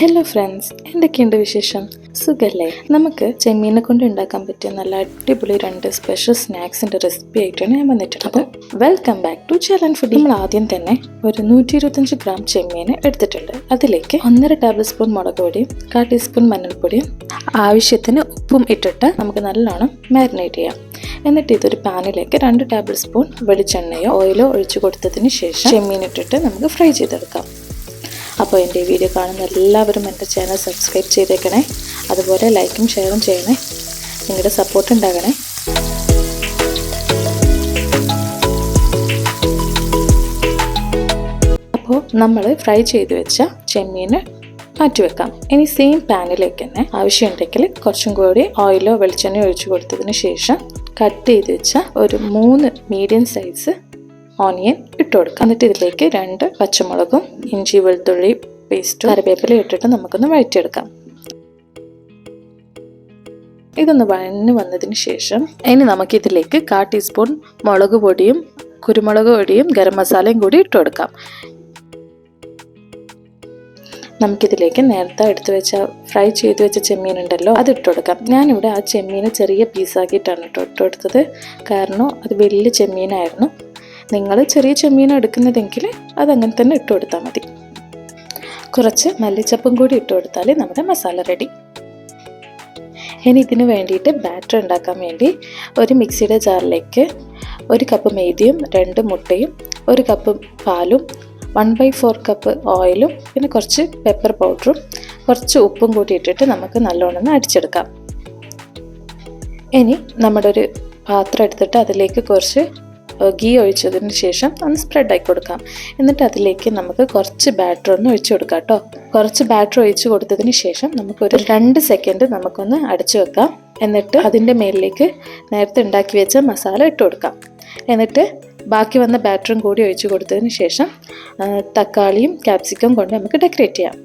Hello friends എന്തൊക്കെയുണ്ട് വിശേഷം? സുഖല്ലേ? നമുക്ക് ചെമ്മീനെ കൊണ്ട് ഉണ്ടാക്കാൻ പറ്റിയ നല്ല അടിപൊളി രണ്ട് സ്പെഷ്യൽ സ്നാക്സിന്റെ റെസിപ്പി ആയിട്ടാണ് ഞാൻ വന്നിട്ടുള്ളത്. Welcome back to Chalan food നമ്മൾ ആദ്യം തന്നെ ഒരു നൂറ്റി ഇരുപത്തഞ്ച് ഗ്രാം ചെമ്മീനെ എടുത്തിട്ടുണ്ട്. അതിലേക്ക് ഒന്നര ടേബിൾ സ്പൂൺ മുളക് പൊടിയും കാ ടീസ്പൂൺ മഞ്ഞൾപ്പൊടിയും ആവശ്യത്തിന് ഉപ്പും ഇട്ടിട്ട് നമുക്ക് നല്ലോണം മാരിനേറ്റ് ചെയ്യാം. എന്നിട്ട് ഇതൊരു പാനിലേക്ക് രണ്ട് ടേബിൾ സ്പൂൺ വെളിച്ചെണ്ണയോ ഓയിലോ ഒഴിച്ചു കൊടുത്തതിന് ശേഷം ചെമ്മീൻ ഇട്ടിട്ട് നമുക്ക് ഫ്രൈ ചെയ്തെടുക്കാം. അപ്പോൾ എന്റെ ഈ വീഡിയോ കാണുന്ന എല്ലാവരും എന്റെ ചാനൽ സബ്സ്ക്രൈബ് ചെയ്തേക്കണേ. അതുപോലെ ലൈക്കും ഷെയറും ചെയ്യണേ. നിങ്ങളുടെ സപ്പോർട്ട് ഉണ്ടാകണേ. അപ്പോൾ നമ്മൾ ഫ്രൈ ചെയ്ത് വെച്ച ചെമ്മീന് മാറ്റി വെക്കാം. ഇനി സെയിം പാനിലേക്ക് തന്നെ ആവശ്യമുണ്ടെങ്കിൽ കുറച്ചും കൂടി ഓയിലോ വെളിച്ചെണ്ണയോ ഒഴിച്ചു കൊടുത്തതിന് ശേഷം കട്ട് ചെയ്ത് വെച്ച ഒരു മൂന്ന് മീഡിയം സൈസ് ഓണിയൻ ഇട്ട് കൊടുക്കുക എന്നിട്ട് ഇതിലേക്ക് രണ്ട് പച്ചമുളകും ഇഞ്ചി വെളുത്തുള്ളി പേസ്റ്റും കറിവേപ്പില ഇട്ടിട്ട് നമുക്കൊന്ന് വഴറ്റിയെടുക്കാം. ഇതൊന്ന് വഴഞ്ഞു വന്നതിന് ശേഷം ഇനി നമുക്കിതിലേക്ക് കാ ടീസ്പൂൺ മുളക് പൊടിയും കുരുമുളക് പൊടിയും ഗരം മസാലയും കൂടി ഇട്ട് കൊടുക്കാം. നമുക്കിതിലേക്ക് നേരത്തെ എടുത്തു വെച്ച ഫ്രൈ ചെയ്ത് വെച്ച ചെമ്മീൻ ഉണ്ടല്ലോ അത് ഇട്ട് കൊടുക്കാം. ഞാനിവിടെ ആ ചെമ്മീനെ ചെറിയ പീസാക്കിയിട്ടാണ് കേട്ടോ ഇട്ട് കൊടുത്തത്. കാരണം അത് വലിയ ചെമ്മീനായിരുന്നു. നിങ്ങൾ ചെറിയ ചെമ്മീൻ എടുക്കുന്നതെങ്കിൽ അതങ്ങനെ തന്നെ ഇട്ട് കൊടുത്താൽ മതി. കുറച്ച് മല്ലിച്ചപ്പും കൂടി ഇട്ട് കൊടുത്താൽ നമ്മുടെ മസാല റെഡി ഇനി ഇതിന് വേണ്ടിയിട്ട് ബാറ്റർ ഉണ്ടാക്കാൻ വേണ്ടി ഒരു മിക്സിയുടെ ജാറിലേക്ക് ഒരു കപ്പ് മെയ്തിയും രണ്ട് മുട്ടയും ഒരു കപ്പ് പാലും വൺ ബൈ ഫോർ കപ്പ് ഓയിലും പിന്നെ കുറച്ച് പെപ്പർ പൗഡറും കുറച്ച് ഉപ്പും കൂടി ഇട്ടിട്ട് നമുക്ക് നല്ലോണം അടിച്ചെടുക്കാം. ഇനി നമ്മുടെ ഒരു പാത്രം എടുത്തിട്ട് അതിലേക്ക് കുറച്ച് ഗീ ഒഴിച്ചതിന് ശേഷം ഒന്ന് സ്പ്രെഡ് ആക്കി കൊടുക്കാം. എന്നിട്ട് അതിലേക്ക് നമുക്ക് കുറച്ച് ബാറ്റർ ഒന്ന് ഒഴിച്ചു കൊടുക്കാം കേട്ടോ കുറച്ച് ബാറ്റർ ഒഴിച്ച് കൊടുത്തതിന് ശേഷം നമുക്കൊരു രണ്ട് സെക്കൻഡ് നമുക്കൊന്ന് അടച്ചു വെക്കാം. എന്നിട്ട് അതിന്റെ മേലിലേക്ക് നേരത്തെ ഉണ്ടാക്കി വെച്ച മസാല ഇട്ട് കൊടുക്കാം. എന്നിട്ട് ബാക്കി വന്ന ബാറ്ററും കൂടി ഒഴിച്ച് കൊടുത്തതിന് ശേഷം തക്കാളിയും ക്യാപ്സിക്കം കൊണ്ട് നമുക്ക് ഡെക്കറേറ്റ് ചെയ്യാം.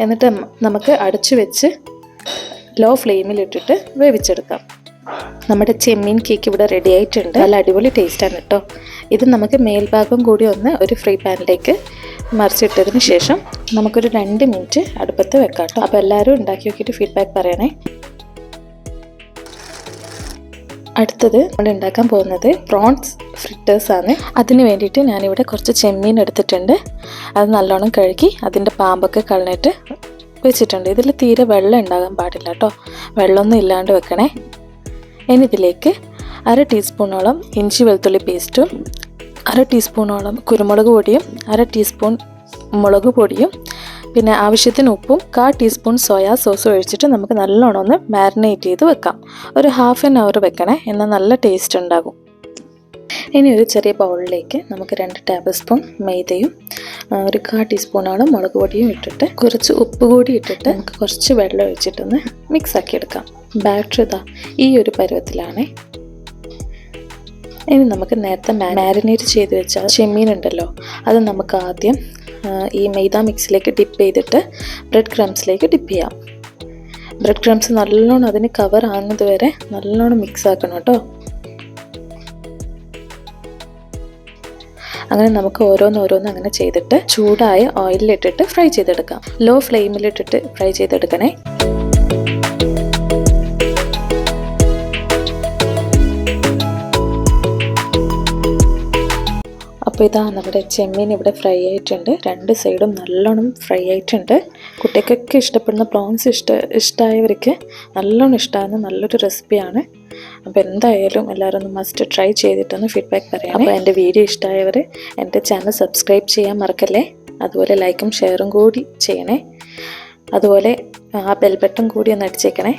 എന്നിട്ട് നമുക്ക് അടച്ചു വെച്ച് ലോ ഫ്ലെയിമിലിട്ടിട്ട് വേവിച്ചെടുക്കാം. നമ്മുടെ ചെമ്മീൻ കേക്ക് ഇവിടെ റെഡി ആയിട്ടുണ്ട്. നല്ല അടിപൊളി ടേസ്റ്റാണ് കേട്ടോ ഇത് നമുക്ക് മേൽഭാഗം കൂടി ഒന്ന് ഒരു ഫ്രൈ പാനിലേക്ക് മറിച്ചിട്ടതിന് ശേഷം നമുക്കൊരു രണ്ട് മിനിറ്റ് അടുപ്പത്ത് വെക്കാം കേട്ടോ അപ്പോൾ എല്ലാവരും ഉണ്ടാക്കി നോക്കിയിട്ട് ഫീഡ്ബാക്ക് പറയണേ. അടുത്തത് നമ്മൾ ഉണ്ടാക്കാൻ പോകുന്നത് പ്രോൺസ് ഫ്രിറ്റേഴ്സ് ആണ്. അതിന് വേണ്ടിയിട്ട് ഞാനിവിടെ കുറച്ച് ചെമ്മീൻ എടുത്തിട്ടുണ്ട്. അത് നല്ലോണം കഴുകി അതിന്റെ പാമ്പൊക്കെ കളഞ്ഞിട്ട് വെച്ചിട്ടുണ്ട്. ഇതിൽ തീരെ വെള്ളം ഉണ്ടാകാൻ പാടില്ല കേട്ടോ വെള്ളമൊന്നും ഇല്ലാണ്ട് വെക്കണേ. ഇനി ഇതിലേക്ക് അര ടീസ്പൂണോളം ഇഞ്ചി വെളുത്തുള്ളി പേസ്റ്റും അര ടീസ്പൂണോളം കുരുമുളക് പൊടിയും അര ടീസ്പൂൺ മുളക് പൊടിയും പിന്നെ ആവശ്യത്തിന് ഉപ്പും കാ ടീസ്പൂൺ സോയാ സോസും ഒഴിച്ചിട്ട് നമുക്ക് നല്ലോണം ഒന്ന് മാരിനേറ്റ് ചെയ്ത് വെക്കാം. ഒരു ഹാഫ് ആൻ അവർ വെക്കണേ എന്നാൽ നല്ല ടേസ്റ്റ് ഉണ്ടാകും. ഇനി ഒരു ചെറിയ ബൗളിലേക്ക് നമുക്ക് രണ്ട് ടേബിൾ സ്പൂൺ മൈദയും ഒരു കാ ടീസ്പൂണോളം മുളക് പൊടിയും ഇട്ടിട്ട് കുറച്ച് ഉപ്പ് കൂടി ഇട്ടിട്ട് നമുക്ക് കുറച്ച് വെള്ളം ഒഴിച്ചിട്ടൊന്ന് മിക്സ് ആക്കി എടുക്കാം. ബാറ്റർ ഇതാ ഈ ഒരു പരുവത്തിലാണ്. ഇനി നമുക്ക് നേരത്തെ മാരിനേറ്റ് ചെയ്ത് വെച്ച ചെമ്മീൻ ഉണ്ടല്ലോ അത് നമുക്ക് ആദ്യം ഈ മൈദ മിക്സിലേക്ക് ഡിപ്പ് ചെയ്തിട്ട് ബ്രെഡ് ക്രംസിലേക്ക് ഡിപ്പ് ചെയ്യാം. ബ്രെഡ് ക്രംസ് നല്ലോണം അതിന് കവർ ആകുന്നത് വരെ നല്ലോണം മിക്സ് ആക്കണം കേട്ടോ. അങ്ങനെ നമുക്ക് ഓരോന്നോരോന്ന് അങ്ങനെ ചെയ്തിട്ട് ചൂടായ ഓയിലിലിട്ടിട്ട് ഫ്രൈ ചെയ്തെടുക്കാം. ലോ ഫ്ലെയിമിലിട്ടിട്ട് ഫ്രൈ ചെയ്തെടുക്കണേ. അപ്പോൾ ഇതാ നമ്മുടെ ചെമ്മീൻ ഇവിടെ ഫ്രൈ ആയിട്ടുണ്ട്. രണ്ട് സൈഡും നല്ലോണം ഫ്രൈ ആയിട്ടുണ്ട്. കുട്ടികൾക്കൊക്കെ ഇഷ്ടപ്പെടുന്ന പ്രോൺസ് ഇഷ്ട ഇഷ്ടമായവർക്ക് നല്ലോണം ഇഷ്ടമാകുന്ന നല്ലൊരു റെസിപ്പിയാണ് അപ്പോൾ എന്തായാലും എല്ലാവരും ഒന്ന് മസ്റ്റ് ട്രൈ ചെയ്തിട്ടൊന്ന് ഫീഡ്ബാക്ക് പറയാം അപ്പോൾ എന്റെ വീഡിയോ ഇഷ്ടമായവർ എന്റെ ചാനൽ സബ്സ്ക്രൈബ് ചെയ്യാൻ മറക്കല്ലേ? അതുപോലെ ലൈക്കും ഷെയറും കൂടി ചെയ്യണേ. അതുപോലെ ആ ബെൽ ബട്ടൺ കൂടി ഒന്ന് അടിച്ചേക്കണേ.